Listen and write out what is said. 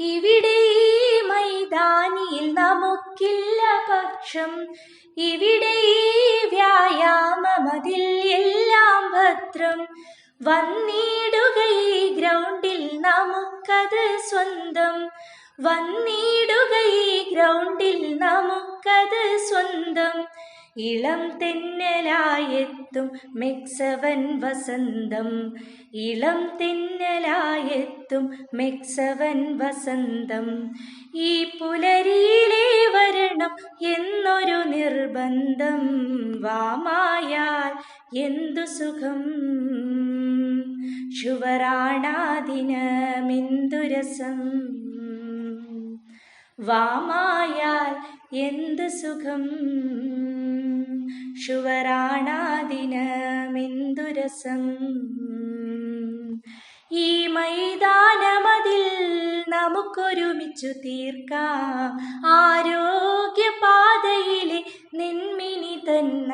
ഇവിടെ ഈ മൈതാനിയിൽ നമുക്കില്ല പക്ഷം. ഇവിടെ ഈ വ്യായാമമതിൽ എല്ലാം ഭദ്രം. വന്നിടുക ഈ ഗ്രൗണ്ടിൽ നമുക്കത് സ്വന്തം. വന്നിടുക ഈ ഗ്രൗണ്ടിൽ നമുക്കത് സ്വന്തം. ഇളം തെന്നലായെത്തും മെക്സവൻ വസന്തം. ഇളം തെന്നലായെത്തും മെക്സവൻ വസന്തം. ഈ പുലരിയിലെ വരണം എന്നൊരു നിർബന്ധം. വാമായാൽ എന്തു സുഖം? ശുവറാണാദിനമെന്തുരസം വാമായാൽ എന്ത് സുഖം? ശുവറാണാദിനമെന്തുരസം ഈ മൈതാനമതിൽ നമുക്കൊരുമിച്ചു തീർക്കാം. ആരോഗ്യപാതയിലെ നിന്മിനി തൻ